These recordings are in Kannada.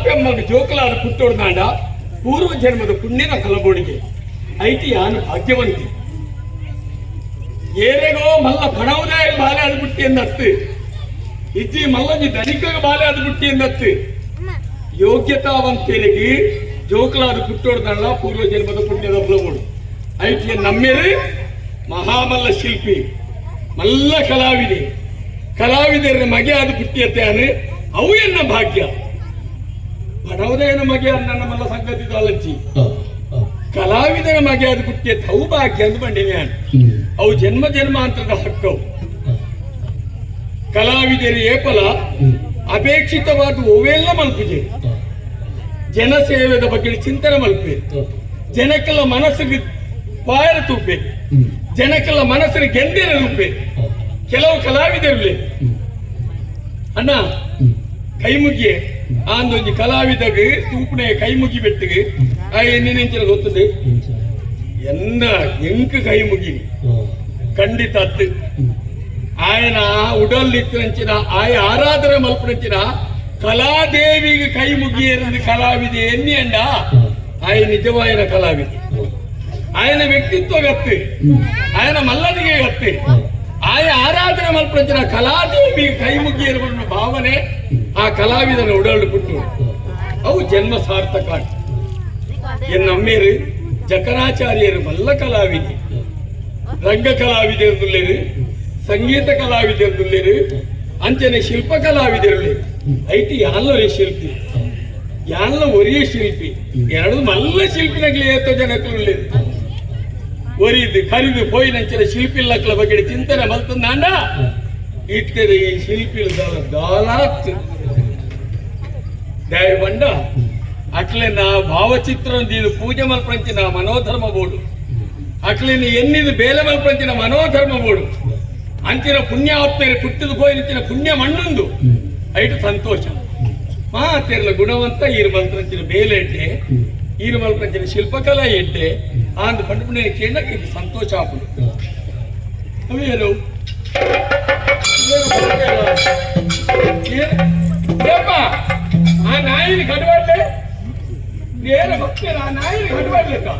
ಅಪ್ಪೆಮ್ಮಗ ಜೋಕಲಾದ ಪುಟ್ಟೋಡ್ನಾಂಡ ಪೂರ್ವ ಜನ್ಮದ ಪುಣ್ಯದ ಕಲಬೋಡಿಗೆ ಐತಿ ಯಾನು ಭಾಗ್ಯವಂತಿ. ಏರೆಗೋ ಮಲ್ಲ ಪಣವುದೇ ಬಾಲೆ ಆದ್ಬಿಟ್ಟಿ ಎಂದತ್ತು ಇಜ್ಜಿ ಮಲ್ಲಜಿ ಧನಿಕ ಬಾಲೆ ಆದ್ಬಿಟ್ಟಿ ಎಂದತ್ತು ಯೋಗ್ಯತಾವಂತೇನಿಗೆ ಜೋಕಲಾದ ಪುಟ್ಟೋಡ್ದಾಂಡ ಪೂರ್ವ ಜನ್ಮದ ಪುಣ್ಯದ ಫಲಬೋಡು ಐತಿಯ ನಮ್ಮೇರು ಮಹಾಮಲ್ಲ ಶಿಲ್ಪಿ, ಮಲ್ಲ ಕಲಾವಿದೆ. ಕಲಾವಿದರ ಮಗೆ ಅದು ಪುಟ್ಟಿಯತ್ತಾನೆ ಅವು ಎನ್ನ ಭಾಗ್ಯ? ಬಡವದೇನ ಮಗೆ ನನ್ನ ನಮ್ಮಲ್ಲ ಸಂಗತಿ ಆಲಂಚಿ. ಕಲಾವಿದರ ಮಗೆ ಅದು ಅವು ಅಂದ್ ಅಂತ ಬಂಡಿನಿ ನಾನು ಅವು ಜನ್ಮ ಜನ್ಮಾಂತರದ ಹಕ್ಕವು. ಕಲಾವಿದರ ಏಪಲ ಅಪೇಕ್ಷಿತವಾದ ಓವೆಲ್ಲ ಮಲ್ಪಿದೆ ಜನಸೇವೆದ ಬಗ್ಗೆ ಚಿಂತನೆ ಮಲ್ಪೆ ಜನಕ್ಕೆಲ್ಲ ಮನಸ್ಸಿಗೆ ಪಾಯರ ತುಪ್ಪೆ ಜನಕ್ಕೆಲ್ಲ ಮನಸ್ಸಿನ ಗೆಂದಿರ ರೂಪೆ. ಕೆಲವು ಕಲಾವಿದರಲ್ಲಿ ಅಣ್ಣ ಕೈ ಮುಗಿಯೆ ಆಂದೊಂಜಿ ಕಲಾವಿದಗೆ ತೂಪನೆ ಕೈ ಮುಗಿ ಬೆಟ್ಟಿಗೆ. ಆ ಎಣ್ಣೆ ಚೆನ್ನಾಗಿ ಎನ್ನ ಎಂಕ ಕೈ ಮುಗಿ ಖಂಡಿತ ಆಯನ ಉಡಲ್ ನಿಂತಿನ ಆಯ ಆರಾಧನೆ ಮಲ್ಪಿನ ಕಲಾದೇವಿಗೆ ಕೈ ಮುಗಿ ಎರಡು ಕಲಾವಿದೆ ಎಣ್ಣೆ ಅಂಡ. ಆಯ ನಿಜವಾಯ ಕಲಾವಿದೆ. ಆಯನ ವ್ಯಕ್ತಿತ್ವ ಗತ್ತೆ. ಆಯನ ಮಲ್ಲನಿಗೆ ಗತ್ತೆ. ಆಯ ಆರಾಧನೆ ಮಲ್ಪಿನ ಕಲಾದೇವಿಗೆ ಕೈ ಮುಗಿ ಭಾವನೆ ಆ ಕಲಾವಿದನ ಉಡಲು ಬಿಟ್ಟು ಅವು ಜನ್ಮ ಸಾರ್ಥಕ ಎನ್ನಮ್ಮೇರು ಜಕರಾಚಾರ್ಯರು ಮಲ್ಲ ಕಲಾವಿದೆ. ರಂಗ ಕಲಾವಿದರು ಸಂಗೀತ ಕಲಾವಿದರು ಅಂಚನೆ ಶಿಲ್ಪ ಕಲಾವಿದರು ಐಟಿ ಯಾನ್ಲ ಶಿಲ್ಪಿ? ಯಾನ್ಲ ಒರಿಯ ಶಿಲ್ಪಿ? ಎರಡು ಮಲ್ಲ ಶಿಲ್ಪಿನಗ್ಲಿ ಏತೋ ಜನಕ್ಕೆ ಒರಿದು, ಕರಿದು ಪೋಯಿನಂಚಿನ ಶಿಲ್ಪಿಲ್ಲಕ್ಲ ಬಗ್ಗೆ ಚಿಂತನೆ ಮಲ್ತಂದಾಂಡ ಇಟ್ಟರೆ ಈ ಶಿಲ್ಪಿಲ ದಾಲಾತ್. ದಯ ಬಂಡ ಅಟ್ಲೆ ನಾ ಪೂಜೆ ಮಲ್ಪಂಚಿನ ಮನೋಧರ್ಮ ಬೋಡು ಅಕ್ಲಿನ ಎನ್ನಿದು ಬೇಲೆ ಮಲ್ಪಂಚಿನ ಮನೋಧರ್ಮ ಬೋಡು ಅಂಚಿನ ಪುಣ್ಯಾತ್ಮರು ಪುಟ್ಟಿದು ಪೋಯಿನ ಪುಣ್ಯ ಮಣ್ಣೊಂದು ಐಟು ಸಂತೋಷ ಮಾತೆರ್ಲ ಗುಣವಂತ ಈರು ಮಲ್ಪಂಚಿನ ಬೇಲೆ ಎಡ್ಡೆ ಈರು ಮಲ್ಪಂಚಿನ ಶಿಲ್ಪಕಲಾ ಎಡ್ಡೆ ಆಂದು ಪಂಡು ಪುಣ್ಯ ಕೇಳ ಸಂತೋಷ ಆಪುಡು ಅವೇನು ಬೇರೆ ಗೊತ್ತಿಲ್ಲ ಆ ನಾಯಿನ ಕಟ್ಬಾರ್ಬೇಕು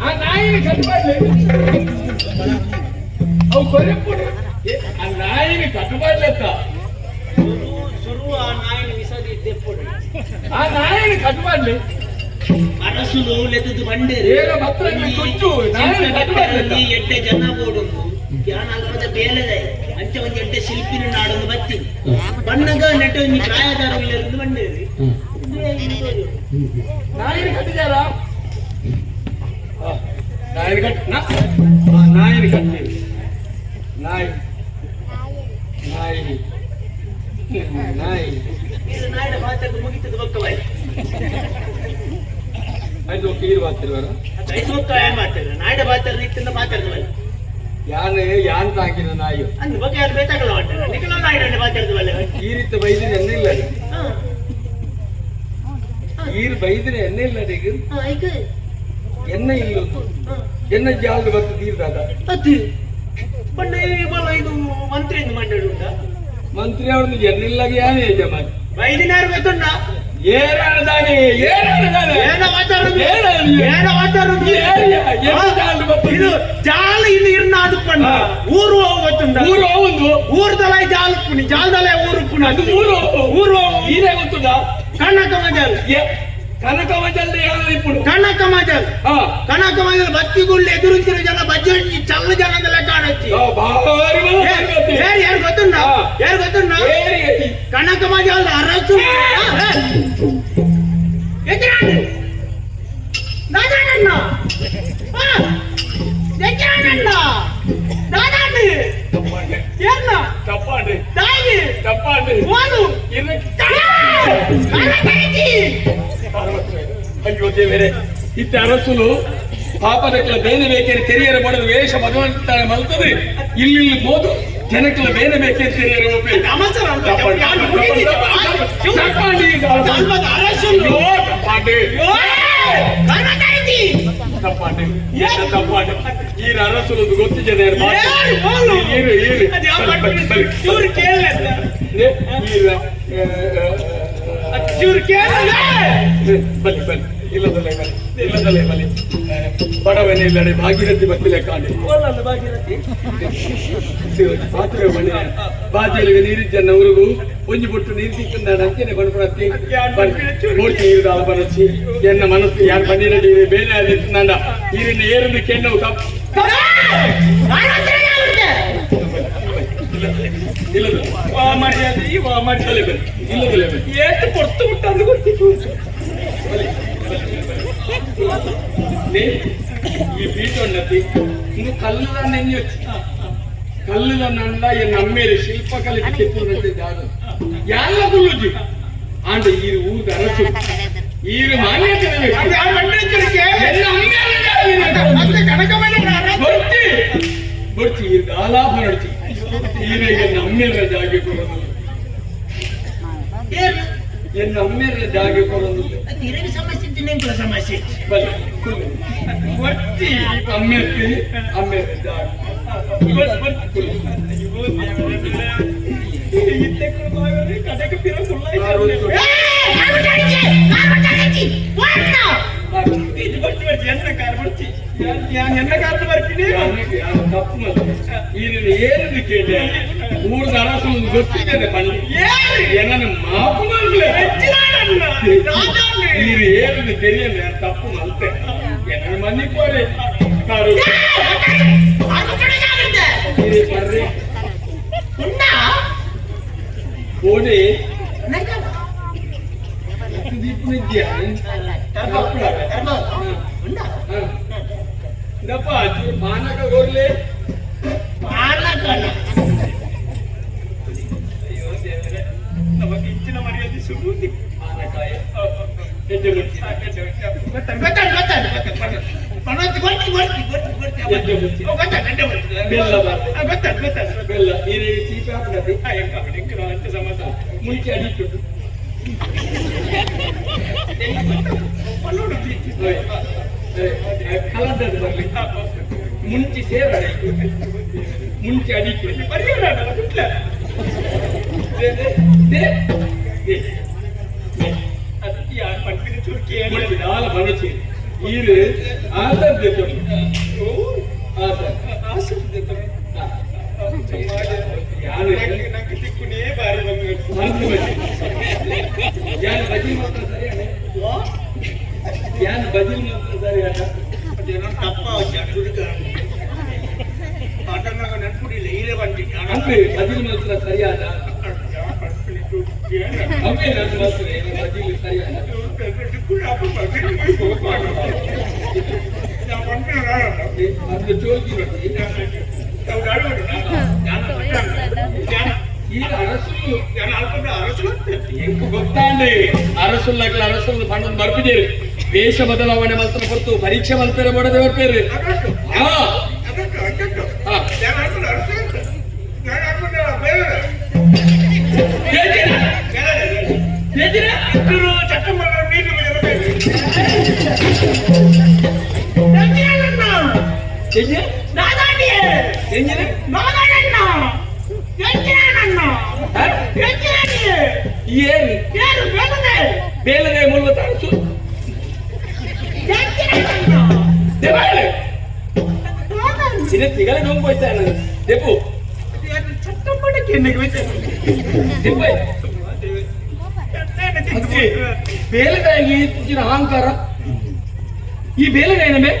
ಆ ನಾಯಿನ ಕಟ್ಬಾರ್ಬೇಕು ಅವು ಕೊರೆಪು ಆ ನಾಯಿನ ಕಟ್ಬಾರ್ಲಕ್ಕ ಶುರು ಆ ನಾಯಿನ ವಿಸದಿ ತೆಪ್ಪುಡು ಆ ನಾಯಿನ ಕಟ್ಬಾರ್ಲಿ ಅರಸುಲು ಲೆದ್ದು ಬಂಡೆ ಬೇರೆ ಮಾತ್ರ ಕೊಚ್ಚು ನಾಯಿನ ಕಟ್ಬಾರ್ಲಿ ಎಡ್ಡೆ ಜನ ಓಡುದು ಯಾನಾಲ್ಪದ ಬೇಲದೆ ಅಂಚೆ ಒಂದು ಎಡ್ಡೆ ಶಿಲ್ಪಿನ ನಾಡೊಂದು ಬತ್ತಿ ಬಣ್ಣಗ ನೆಟ್ಟು ನೀ ಪ್ರಾಯದಾರವಿಲ್ಲ ಬಂಡೇರಿ ನಾಯಿನ ಕಟ್ಟಿದ್ಯಾರ ನಾಯಿನ ಕಟ್ ನಾಯಿನ ಕಟ್ಟಿ ನಾಯಿ. ನಾಯಿ ನಾಯಿ ನಾಯಿನ ಮಾತಾಡಿ ಮುಗಿತದ ಬಕ್ಕವಾಯ್ ಐದು ಒಕ್ಕ ಈರು ಐದು ಒಕ್ಕ ಏನ್ ಮಾತಾಡ ನಾಯಿನ ಮಾತಾಡಿದ ಇತ್ತಿಂದ ಮಾತಾಡಿದ್ವಲ್ಲ ಯಾರು ಯಾನ್ ತಾಕಿನ ನಾಯಿ ಅಂದ್ ಬಗ್ಗೆ ಯಾರು ಬೇಕಾಗಲ್ಲ ನಿಖಲ ನಾಯಿನ ಮಾತಾಡಿದ್ವಲ್ಲ ಈ ರೀತಿ ಬೈದಿನ ಇಲ್ಲ ರೀ. ಈರು ಬೈದ್ರೆ ಎಣ್ಣೆ ಇಲ್ಲ ರೀ ಈಗ ಐದು. ಎಣ್ಣೆ ಇಲ್ಲ. ಎಣ್ಣೆ ಜಾಲ್ದು ಬರ್ತದೆ ನೀರ್ದಾಗ ಅದು. ಇದು ಮಂತ್ರಿಯಿಂದ ಮಂತ್ರಿ ಅವ್ರದ್ದು ಎಣ್ಣೆ ಇಲ್ಲ ಯಾನೇ ಯಜಮಾನಿ ಏರಾಣದಾನೆ ಏನ ಮಾತಾಡುದು ಏನ ಏನ ಮಾತಾಡುದು ಏನು ಜಾಲ್ದು ಇದು ಜಾಲ ಇಲ್ಲಿ ಇರ್ನ ಅದು. ಊರು ಊರು ಒಂದು? ಊರ್ ದಲ ಜಾಲ ಪುಣಿ ಊರು ಪುಣ ಅದು ಊರು ಊರು ಈರೇ ಗೊತ್ತುಂಟಾ? ಕನಕ ಮಜಲ್ కనకమజల్ ఇప్పుడు కనకమజల్ కనకమజల్ బత్తి గుళ్ళు ఎదురుంచిన జన బజ్జి చల్ల జనం లెక్కడొచ్చి ఏరు ఏరు గొత్తుండా ఏరు గొత్తుండా కనకమజల్ అరచు ఎదురాడు దాదాడన్నా ఎదురాడన్నా దాదాడు ఏన్నా తప్పాండి దాగి తప్పాండి పోదు ఇర్రి కనకమజల్ ಅಯ್ಯೋ ದೇವರೇ ಇತ್ತ ಅರಸುಲು ಪಾಪದಕ್ಲ ಬೇನೆ ಬೇಕೇನೆ ತೆರಿಯರ ಬಡದು ವೇಷ ಭಗವಂತ ಮಲ್ತದೆ. ಇಲ್ಲಿ ಮೋದು ಜನಕ್ಲ ಬೇನೆ ಬೇಕೇನೆ ತೆರಿಯರ ಏನು ತಪ್ಪಾಂಡೆ. ಈ ಅರಸುಲು ಗೊತ್ತಿದೆ ಏರು, ಮಾಡ್ಬಿಡಿ? ಕೇಳಲ್ಲ ಬನ್ನಿ ಬನ್ನಿ ಇಲ್ಲದಲ್ಲೇ ಬನ್ನಿ ಇಲ್ಲದಲ್ಲೇ ಬನ್ನಿ ಬಡವನೇ ಇಲ್ಲಡೆ ಭಾಗೀರಥಿ ಬಂದಿಲ್ಲ ಕಾಣಿ ಭಾಗೀರಥಿ ಪಾತ್ರೆ ಬನ್ನಿ ಬಾಜಿಯಲ್ಲಿ ನೀರಿದ್ದನ್ನ ಊರಿಗೂ ಒಂಜಿ ಬೊಟ್ಟು ನೀರು ಸಿಕ್ಕಂದ ಅಂಚನೆ ಕೊಂಡ್ಕೊಳತ್ತಿ ಮೂರ್ತಿ ನೀರು ದಾಳ ಬರಚ್ಚಿ ಎನ್ನ ಮನಸ್ಸು ಯಾರು ಬಂದಿರಲಿ ಬೇರೆ ಆದಿತ್ತು ನಂದ ನೀರಿನ ಏರನ್ನು ಕೆಣ್ಣವು ತಪ್ಪು ಇಲ್ಲದ ವಾ ಮಾಡಿ ಅದು ಈ ವಾ ಮಾಡಿ ತಲೆ ಬನ್ನಿ ಇಲ್ಲದಲೆ ಬನ್ನಿ ಎಷ್ಟು ಇನ್ನು ಕಲ್ಲುದ ನೆನ್ನಿ ಕಲ್ಲುದ ನಂಡ ಈ ನಮ್ಮೇಲೆ ಶಿಲ್ಪಕಲೆ ಕೆತ್ತಿನಂತೆ ಜಾಗ ಎಲ್ಲ ಗುಳ್ಳುಜಿ ಆಂಡ ಈ ಊರದ ಅರಸು ಈ ಮಾನ್ಯತೆ ಎಲ್ಲ ಬರ್ತಿ ಬರ್ತಿ ಈ ದಾಲಾಭ ನಡ್ತಿ ಈಗ ನಮ್ಮೆಲ್ಲ ಜಾಗೆ ಕೊಡೋದು ಏನ್ ನಮ್ಮೆಲ್ಲ ಜಾಗೆ ಕೊಡೋದು? ಹಿರಿಯ ಸಮಸ್ಯೆ ನೆಂಕಲ ಸಮಸ್ಯೆ. ಬಲ್ಲ ಬರ್ತಿ ಅಮ್ಮೆತ್ತಿ ಅಮ್ಮೆತ್ತಿ ಜಾಗ ಕನಕ ಪಿರ ఎన్న కాదు వరకు తప్పు ఈయన ఏది కేటే మూడు దరసం గొప్ప పండి ఎన్న మాపు మీరు ఏది తెలియదు తప్పు అంతే ఎన్న మన్నిపోలే ಬೆಲ್ಲ ಈ ರೀತಿ ಹಾಕಿ ಸಮಾಚಾರ ಮುಂಚೆ ಅಡಿಟ್ಟು ಕಲಂದದ್ದು ಬರ್ಲಿ ಮುಂಚೆ ಸೇರಡೆ ಮುಂಚೆ ಅಡಿಟ್ಟು ದೇ, ದೇ, ಯಾರು ಮನ್ಪಿಟ್ಟು ಕೇಳಿ ವಿಧಾನ ಮನಸ್ಸಿ ಇದು ಆಸರ್ ದೇತಮ್ ಆಸರ್ ಆಸರ್ ದೇತಮ್ ಯಾರು ನಂಗೆ ದಿಕ್ಕುನೇ ಬಾರಿ ಬಂದು ಯಾರು ಬಜಿ ಮಾಡ್ತಾರೆ ಯಾರು ಬಜಿ ಮಾಡ್ತಾರೆ ಏನೋ ತಪ್ಪ ಹುಡುಗ ಅದನ್ನ ನೆನ್ಪುಡಿಲ್ಲ ಹೀರೇ ಬಂದಿದ್ದ ಅಂದ್ರೆ ಬಜಿ ಮಾಡ್ತಾರೆ ಸರಿಯಾದ ಅವೇ ನನ್ನ ಮಾತ್ರ ಏನು ಬಜಿಲ್ ಸರಿಯಾದ ಅದು ಚೋಲ್ಕಿ ನೋಡಿ ಈ ಅರಸು ಎಂಕು ಗೊತ್ತಾಂಡೆ ಅರಸುಲ್ಲಕ್ಲ செஞ்சு நாதாண்டி செஞ்சு நாதாண்ணா எஞ்சினானண்ணா எஞ்சினாடி ஏன் ஏன் பேலதே பேலதே ಮೂಲತಾರ ಸು எஞ்சினானண்ணா ದೇವಾಳೆ சின்ன திகலை நோம்பு போய்த்தான தெப்பு சட்டம் போட்டு என்னைக்கு வச்சு ಬೇಲಗಾಯಿಗೆ ಇತ್ತೀಚಿನ ಅಹಂಕಾರ ಈ ಬೇಲಗಾಯಿನ ಮೇಲೆ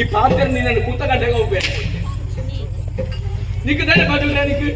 ఈ పాత్ర నేను కూతగడ్డగా ఊపాను. నీకు దాని బదులు నీకు?